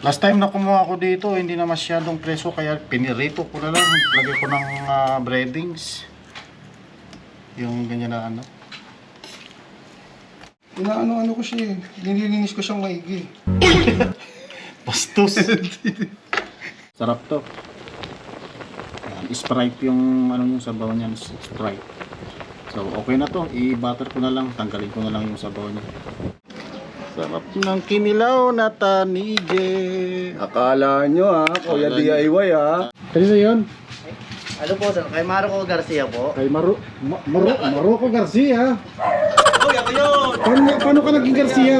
Last time na kumuha ako dito, hindi na masyadong preso kaya pinirito ko na lang. Lagay ko ng ah, breadings. Yung ganyan na ano. Inaano-ano ko siya eh. Nililinis ko siyang maigi. Bastos. Sarap to. Sprite yung ano yung sabaw niya, Sprite. So okay na to, i-butter ko na lang, tanggalin ko na lang yung sabaw niya. Sarap ng kinilaw na tanige. Akala nyo ha, Kuya Akala nyo. DIY ha. Kanina yun? Ano po, sir? Kay Marco Garcia po. Kay Maru Ma Maru Maruco Garcia. Uy, ako yun! Paano, paano ka naging Garcia?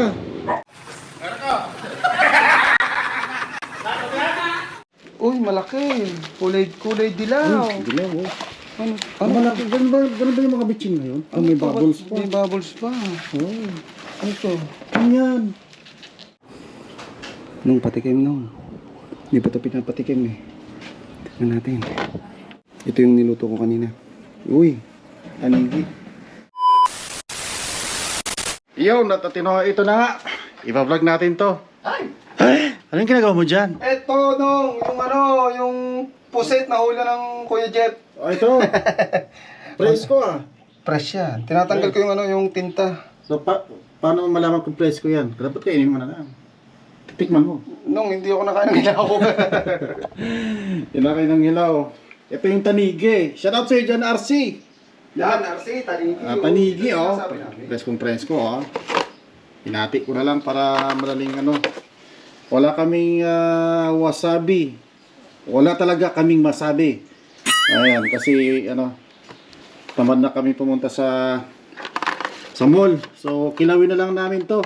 Uy, malaki. Kulay, kulay dilaw. Dilaw oh. Ano? Ano ba, ganun ba, ganun ba yung mga bitchin ngayon? Ah, may bubbles pa. May bubbles pa. Oh. Ano to? Ano yan? Nung patikim nung. Hindi pa ito pinapatikim eh. Tignan natin. Ito yung niluto ko kanina. Uy, anigi. Yo, natatino, ito na nga. Iba-vlog natin to. Ay! Anong ginagawa mo dyan? Ito nung, yung ano, yung puset na hula ng Kuya Jeff. Oh, ito. Presko ah. Fresh yan. Tinatanggal ko yung ano, yung tinta. So, pa paano mo malaman kung presko yan? Dapat kainin mo na lang. Titikman mo. Nung hindi ako nakain ng ilaw. Inakay ng hilaw. Ito yung tanigi. Shout out sa'yo dyan, RC. Yan, RC, tanigi. Ah, tanigi, oh. Sinasabi namin. Preskong presko, oh. Hinati ko na lang para madaling ano. Wala kaming ah, wasabi. Wala talaga kaming masabi. Ayan, kasi ano, tamad na kami pumunta sa sa mall. So, kilawin na lang namin to.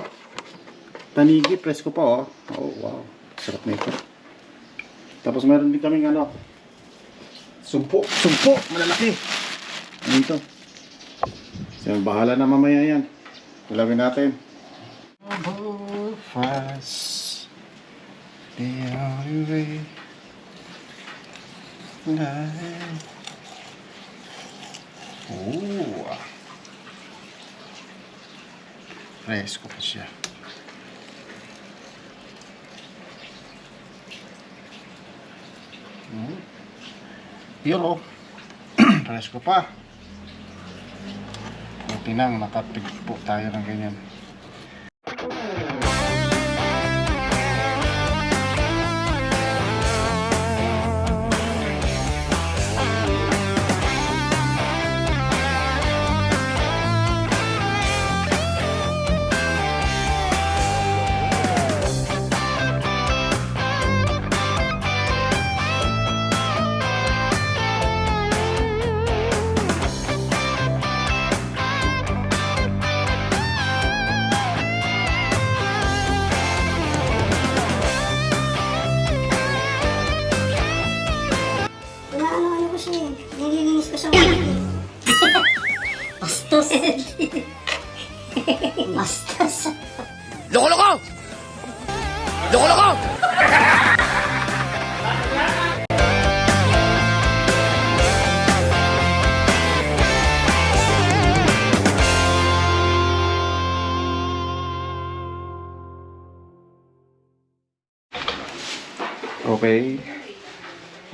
Tanigi, presko pa, oh. Oh, wow. Sarap na ito. Tapos meron din kaming ano, sumpo. Sumpo, malalaki. Ano ito? So, bahala na mamaya yan. Kilawin natin. Fast. The only way. Oh. Fresco pa siya. Hmm. Yun oh. Fresco pa. Buti nang nakapigpo tayo ng ganyan.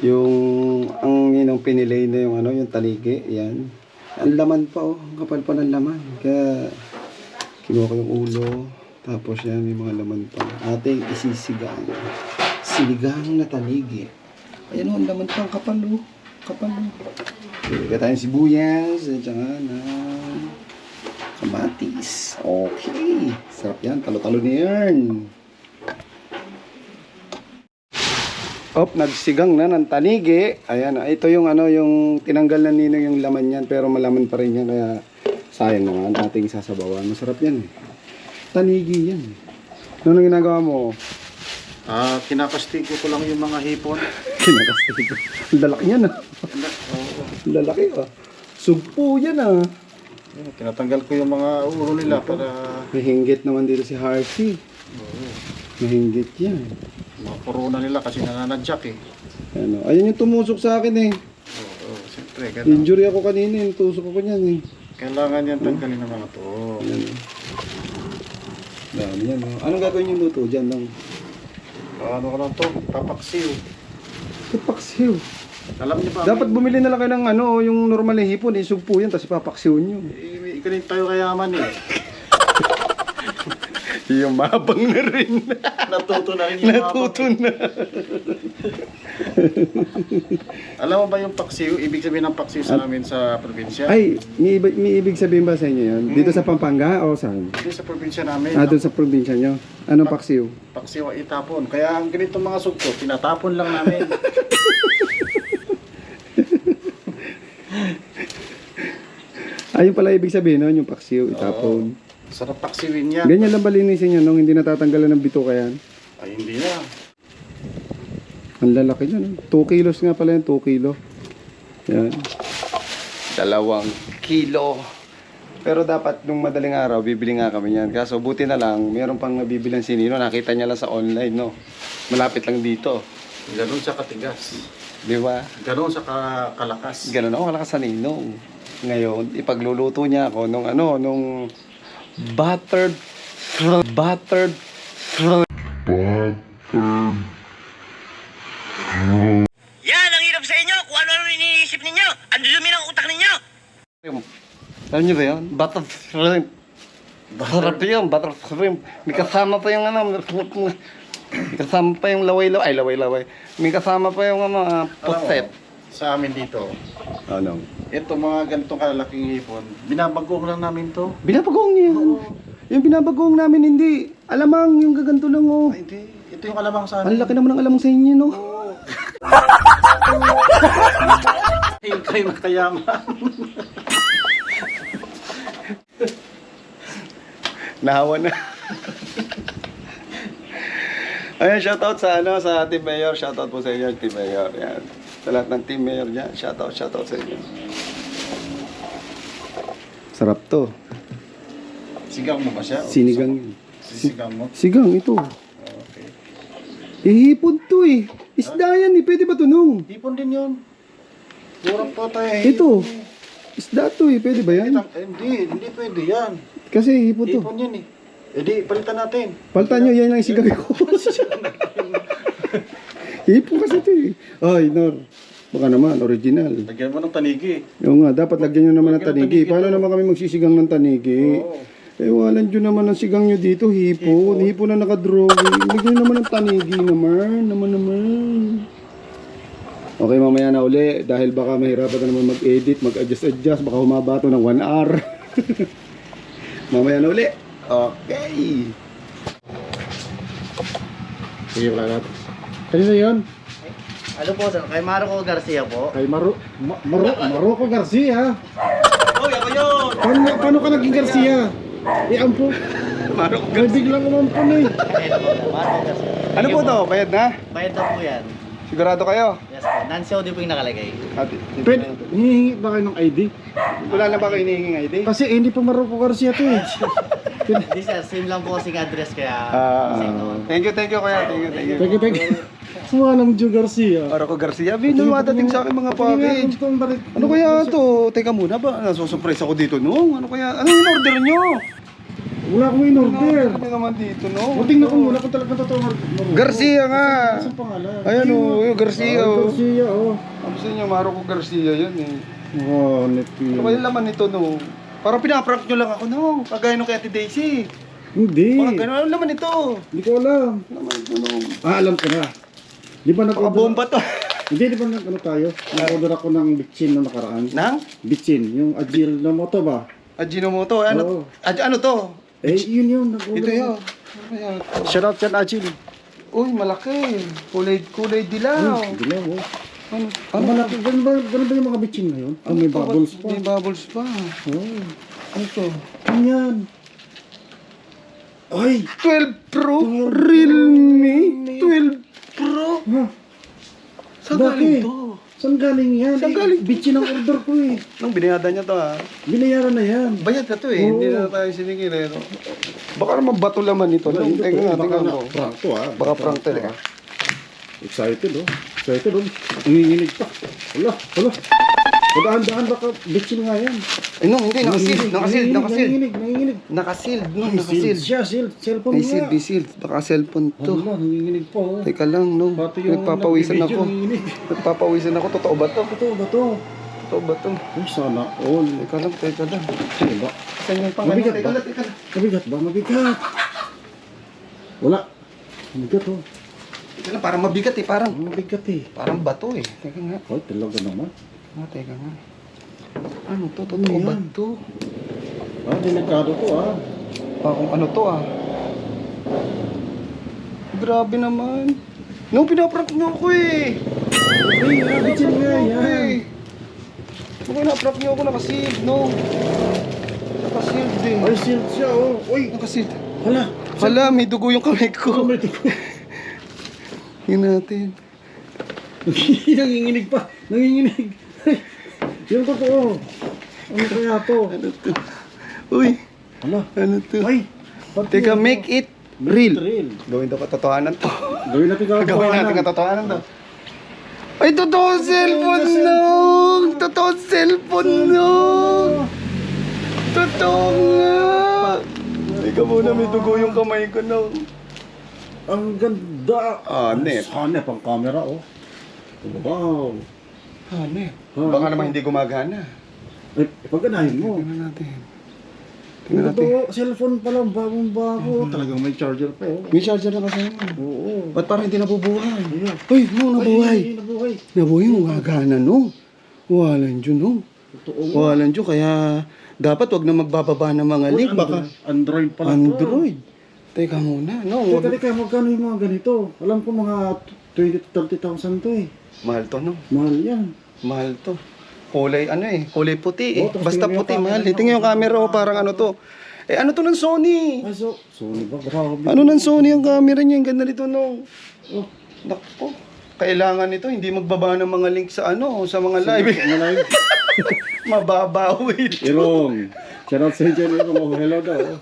Yung ang yun pinilay na yung ano, yung taligi, yan. Ang laman pa oh, ang kapal pa ng laman. Kaya kinuha ko yung ulo, tapos yan may mga laman pa. Ating isisigang. Sinigang na taligi. Ayan oh, ang laman pa, ang kapal oh. Kapal oh. Kaya tayong sibuyas, at saka na kamatis. Okay. Sarap yan, talo-talo na yan. Op, nagsigang na ng tanigi. Ayan, ah, ito yung ano, yung tinanggal na nino yung laman yan, pero malaman pa rin yan, kaya sayang naman ating sasabawan. Masarap yan eh. Tanigi yan. Ano nang ginagawa mo? Ah, kinapastigo ko lang yung mga hipon. Kinakastig ko. Ang lalaki yan ah. Ang lalaki ah. Sugpo yan ah. Yun, Tinatanggal ko yung mga ulo nila para Mahinggit naman dito si Harvey. Mahinggit yan. Mga corona nila kasi nananadyak eh. Ano, ayun yung tumusok sa akin eh. Oo, oh, siyempre, ganun. Injury ako kanina, yung tusok ako niyan eh. Kailangan yan tanggalin ng mga to. Ayan. oh. Dami yan. Oh. Anong gagawin yung luto dyan? Lang? Ano ko lang to? Papaksiw. Papaksiw. Alam niyo ba? Dapat bumili na lang kayo ng ano, yung normal na hipon, isugpo yan, tapos papaksiw nyo. Eh, ikalit tayo kayaman eh. Yung mabang na rin. Natuto na rin yung Natuto na. Alam mo ba yung paksiw? Ibig sabihin ng paksiw sa namin sa probinsya? Ay, may, ibig- may ibig sabihin ba sa inyo yun? Dito sa Pampanga o saan? Hindi sa probinsya namin. Ah, doon sa probinsya nyo. Anong paksiw? Paksiw ay itapon. Kaya ang ganitong mga sugpo, tinatapon lang namin. Ayun pala ibig sabihin nun, yung paksiw, itapon. Sarap paksiwin yan. Ganyan lang balinisin nyo nung hindi natatanggalan ng bituka yan. Ay, hindi na. Ang lalaki niya, 2 kilos nga pala yan, 2 kilo. Yan. Dalawang kilo. Pero dapat nung madaling araw, bibili nga kami yan. Kaso buti na lang, meron pang nabibilan si Nino. Nakita niya lang sa online, no? Malapit lang dito. Ganon sa katigas. Di ba? Ganon sa ka- kalakas. Ganun ako kalakas sa Ninong. Ngayon, ipagluluto niya ako nung ano, nung buttered, buttered, Yan ang hirap sa inyo kung ano-ano iniisip ninyo. Ang dumi ng utak ninyo. alam niyo ba yun? Buttered shrimp. Sarap yun, buttered shrimp. May kasama pa yung ano, may kasama pa yung laway-laway, ay laway-laway. May kasama pa yung ano, ah, Alam mo. Sa amin dito, Ano? ito mga ganitong kalalaking hipon, binabagong lang namin to. Binabagong niya. Yung binabagong namin hindi. Alamang, yung gaganto lang oh. Ay, hindi. Ito yung alamang sa Ang amin. laki naman ng alamang sa inyo, no? Yung kayo na kayaman. Nahawa na. Ayan, shoutout sa ano, sa Team Mayor. Shoutout po sa inyo, Team Mayor. Yan. Sa lahat ng Team Mayor dyan, shoutout, shoutout sa inyo. Sarap to. Sigang mo ba siya? Sinigang yun. Sisigang mo? Sigang, ito. Okay. Ihipon to eh. Isda yan eh. Pwede ba to nung? Hipon din yun. Kurang po tayo. Ito. Isda to eh. Pwede ba yan? Kita- eh, hindi, hindi pwede yan. Kasi hipon to. Hipon yan eh. Eh di, palitan natin. Paltan nyo, yan ang sigang ko. hipon kasi to eh. Ay, Nor. Baka naman, original. Lagyan mo ng tanigi. Oo nga, dapat lagyan nyo naman ng tanigi. Paano naman kami magsisigang ng tanigi? Oo. Eh, walan nyo naman ang sigang nyo dito, hipon. Hipon na nakadrawing. Lagyan nyo naman ng tanigi naman. Naman naman. Okay, mamaya na uli. Dahil baka mahirapan na naman mag-edit, mag-adjust-adjust. Baka humaba to ng 1 hour. mamaya na uli. Okay. Sige, wala natin. Kanina yun? Ano po, sir? Kay Marco Garcia po. Kay Maru... Ma Maru Maruco Garcia. Uy, ako yun! Paano, paano ka naging Garcia? Eh, ampo. Maruco Garcia. May biglang umampun eh. Ayun po, Marco Garcia. Ano po to? Bayad na? Bayad na po yan. Sigurado kayo? Yes po. Nancy Odi po yung nakalagay. Ate, Pwede, hihingi ba kayo ng ID? Wala na ba kayo hinihinging ID? Kasi eh, hindi pa Maruco Garcia to eh. Hindi sir, same lang po kasing address kaya... Ah, same po. thank you, thank you kuya. Thank you, thank you. Teka, teka. Sumaka ng Joe Garcia. Marco Garcia, bin, dumadating sa akin mga package. Ano kaya to? Teka muna ba? Nasusurprise ako dito, no? Ano kaya? Ano yung order nyo? Wala akong in-order. Kami naman dito, no? O, tingnan ko muna kung talagang totoo. Garcia nga. Saan pangalan? Ayan o, yung Garcia o. Garcia, oh. Ano sa inyo, Marco Garcia yun eh. Oh, nepi. Ano kaya laman nito, no? Parang pinaprank nyo lang ako, no? Kagaya nung kay Ate Daisy. Hindi. Parang gano'n, ano laman nito? Hindi ko alam. Laman ito, no? Ah, alam ko na. Di ba nag-order? bomba to. Hindi, di ba nag ano tayo? Nag-order ako ng bitchin na nakaraan. Nang? Bitchin, yung agil na moto ba? Ajinomoto, ano? Oo. Aj- ano to? Eh, yun yun. Nag-order Ito yun. ako. Ano kaya ito? Shout out yan, Agil. Uy, malaki. Kulay, kulay dilaw. Hindi na, oh. Ano? Ano ba, ganun ba, ganun ba yung mga bitchin ngayon? Ah, may bubbles pa. May bubbles pa. Oh, Ano to? ano yan? Ay! 12 Pro? Realme? 12 Pro? Ha? Saan Bakit? galing to? Saan galing yan? Saan Eh, galing? Bitchin ang order ko eh. Nung binayada niya to ha? Binayaran na yan. Bayad na to eh. Oo. Hindi na tayo sinigil eh. no? Baka naman bato laman ito. Wala, Nung, hindi teka to. nga, Baka tingnan na, mo. prank to ah. Baka prank to ah. eh. Excited oh. Excited oh. Nanginginig pa. Wala, wala. Pagdaan-daan baka bitchin nga yan. Ay no, hindi. Nakasil. Nakasil. Nanginginig, Nakasil. Nanginginig, nanginginig. Naka-sealed, no? Sealed Naka-sealed. siya, sealed. Cellphone May nga. sealed, may sealed. Baka cellphone to. Wala, nanginginig pa oh. Teka lang, no? Pati yung Nagpapawisan nagbibideo, ako. nanginginig. Nagpapawisan ako. Totoo ba to? Ito ba to? Totoo ba to? Ay, sana all. Teka lang, teka lang. Ano ba? Saan yung pang Mabigat Teka ba? lang, teka lang. Mabigat ba? Mabigat. Wala. Mabigat oh. Teka lang, parang mabigat eh. Parang, Mabigat eh. parang bato eh. Teka nga. Ay, talaga naman. Ah, teka nga. Ano to? Ano Totoo yan? ba to? Ah, delikado to ah. Ah, kung ano to ah. Grabe naman. No, pinaprank niyo ako eh. Ay, nabitin nga yan. Eh. No, pinaprank niyo ako nakasealed, no? Nakasealed eh. Ay, sealed siya oh. Uy, Nakasealed. hala. Hala, may dugo yung kamay ko. May dugo. Yun natin. Nanginginig pa. Nanginginig. Ay, Yung totoo. Ano kaya to? Ano to? Uy, Hala. ano to? Ay. Teka, make it Real. Gawin to katotohanan to. Gawin natin katotohanan. Gawin natin katotohanan to. Ay, totoo cellphone nung! Totoo cellphone nung! Totoo nga! Ikaw muna, may dugo yung kamay ko nung. Ang ganda. Ah, net. Hanep ang camera oh. Wow. Ano eh? Ah, Baka ano? naman hindi gumagana. Ay, pagkanahin mo. Tingnan natin. Yung Tingnan natin. totoo, cellphone pa lang, bagong bago. Talagang may charger pa oh. May charger na kasi. Oo. Ba't parang hindi nabubuhay? Ayun. Uy, mo nabuhay. Ay, nabuhay. Nabuhay mo, gagana no. Walan dyan no. Totoo. Walan dyan, kaya dapat wag na magbababa ng mga link. Baka Android pala to. Android. Teka muna, no. Teka, Wag, teka, magkano yung mga ganito? Alam ko mga 20 to 30,000 to eh. mahal to, no. Mahal yan. Mahal to. Kulay ano eh, kulay puti eh. Tapos Basta puti, mahal. eh. Tingnan yung camera oh, parang ano to. Eh ano to ng Sony? Ay, so, Sony ba? Grabe. Ano ng Sony ang camera niya? Ang ganda nito no. Oh, Nako. Kailangan nito, hindi magbaba ng mga link sa ano, sa mga live. live? Mababawi ito. Irong. Shout out sa. Oh, hello daw.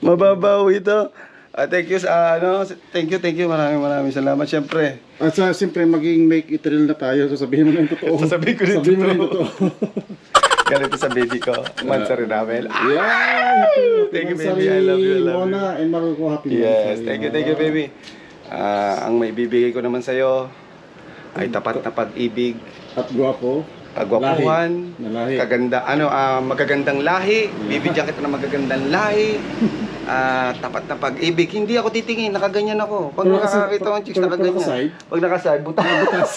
Mababawi ito. Ah, thank you sa ano, thank you, thank you. Maraming maraming salamat. Siyempre, At sa siyempre, maging make it real na tayo. Sasabihin mo na yung totoo. Sasabihin ko rin Sabihin mo na yung totoo. ganito sa baby ko. Mansa rin namin. Ah! yeah! Thank you, baby. I love you, I love you. Mona and Marco, happy Yes, thank you, thank you, baby. Ah, ang may bibigay ko naman sa'yo ay tapat na pag-ibig, At guwapo. kagwapuhan, Na lahi. kaganda, ano, ah, magagandang lahi, bibigyan kita ng magagandang lahi, ah, tapat na pag-ibig. Hindi ako titingin, nakaganyan ako. Pag nakakakita ko ng chicks, nakaganyan. nakaside? Pag nakaside, buta. Butas.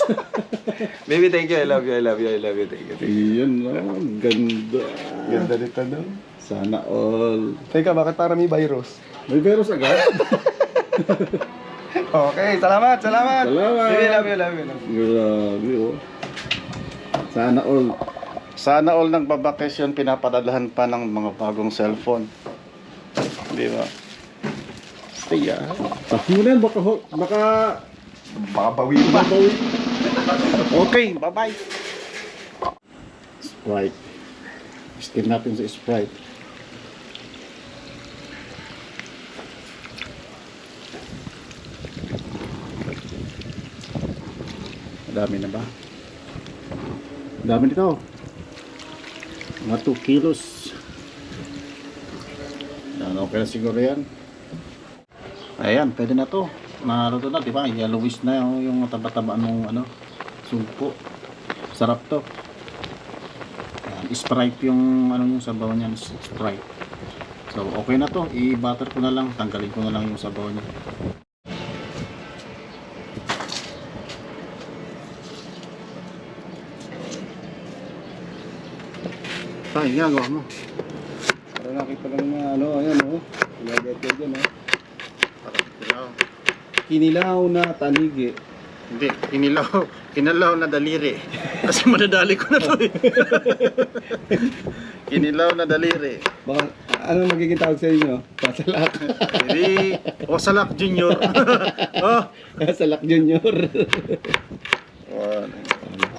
baby, thank you, I love you, I love you, I love you, thank you, thank you. Iyan na. Ganda. Ganda nito, no? Sana all. Teka, bakit para may virus? May virus agad? Okay, salamat, salamat. Salamat. Baby, love you, love you, love you. Grabe oh. Sana all. Sana all ng babakasyon pinapadalahan pa ng mga bagong cellphone. Di ba? Stay ah. Tapos mo na yan, baka, ho- baka Baka bawi pa. babawi. Okay, bye-bye. Sprite. Steam natin sa Sprite. Madami na ba? Dami nito. Mga 2 kilos. Yan, okay na siguro yan. Ayan, pwede na to. Naruto na, di ba? Yellowish na yung, yung taba-taba ng ano, sumpo. Sarap to. Ayan, Sprite yung ano yung sabaw niya, Sprite. So, okay na to. I-butter ko na lang. Tanggalin ko na lang yung sabaw niya. Ay, ginagawa mo. Para nakita lang na ano, ayan oh. Ilagay ko dyan oh. Kinilaw na tanigi. Hindi, kinilaw, kinilaw na daliri. Kasi madadali ko na to eh. kinilaw na daliri. Baka, ano magiging tawag sa inyo? Pasalak. Hindi, Wasalak Junior. oh. Pasalak Junior.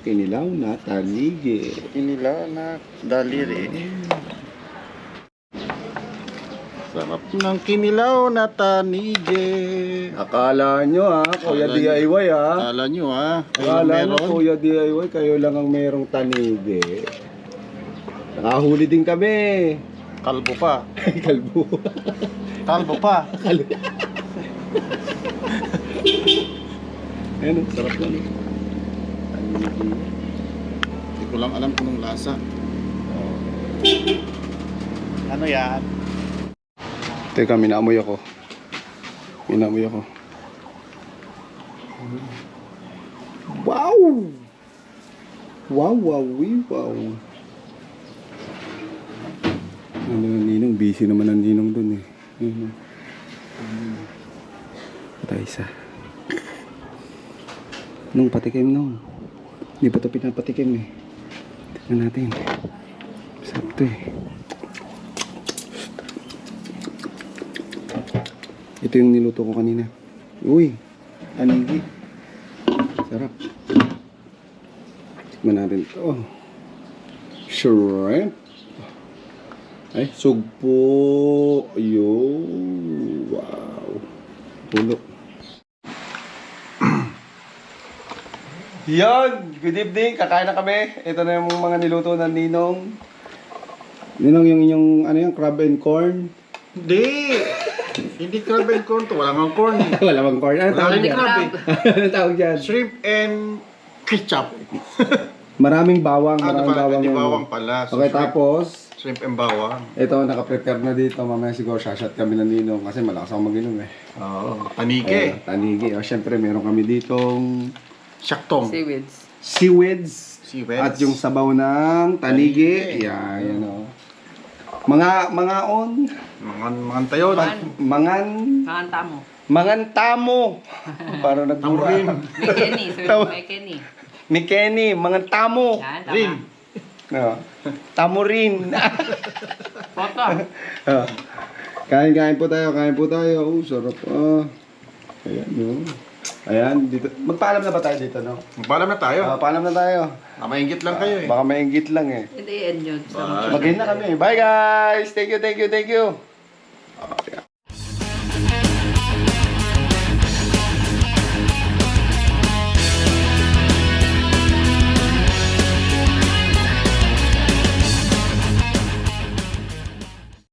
Kinilaw na tanigi. Kinilaw na daliri. Sarap ng kinilaw na tanige. Akala nyo ha, Kuya Akala nyo. DIY ha. Akala nyo ha, kayo Akala nyo meron. Kuya DIY, kayo lang ang merong tanigi. Nakahuli din kami. Kalbo pa. Kalbo. Kalbo pa. Ayun, oh, sarap eh. Hindi ko lang alam kung anong lasa. Ano yan? Teka, minamoy ako. Minamoy ako. Wow! Wow, wow, wee, wow. Ano, Ninong, busy naman ang Ninong dun eh. Ayun, oh. Patay isa. Nung patikim nung. Hindi pa ito pinapatikim eh. Tignan natin. Sarap to eh. Ito yung niluto ko kanina. Uy, anigi. Sarap. Tikman natin ito. Shrimp. Ay, sugpo. Ayun. Wow. Pulo. Yan! Good evening! Kakain na kami. Ito na yung mga niluto ng Ninong. Ninong yung inyong, ano yung crab and corn. Hindi! Hindi crab and corn to. Wala nga corn eh. Wala bang corn? Ano Wala tawag rin dyan? crab eh. ano tawag dyan? Shrimp and ketchup. Maraming bawang, Ah, maraming diba? bawang. Hindi bawang pala. So, Okay, shrimp, tapos, Shrimp and bawang. ito, naka-prepare na dito. Mamaya siguro shashot kami ng ninong kasi malakas ako mag-inom eh. Oo. Ayan, Tanike. tanigi. O, syempre, meron kami ditong Syaktong. Seaweeds. seaweeds. Seaweeds. At yung sabaw ng tanigi. Yan, yan o. Mga, mga on, Mga, mga tayo na. mangan, Kakanta mo. mangan tamo. Parang nagmura. Tamurin. May Kenny. Sir, Tama. may Kenny. Ni Kenny, mangan tamo. Yan, tama. Rin. No. Tamo rin. Photo. Ah. kain, kain po tayo, kain po tayo. Oh, sarap. Ah. Ayan, no. Ayan, dito. Magpaalam na ba tayo dito, no? Magpaalam na tayo. Ah, paalam na tayo. Ah, maingit lang kayo eh. Baka maingit lang eh. Hindi, end yun. Bye. Mag na kami. Bye guys! Thank you, thank you, thank you. Ah,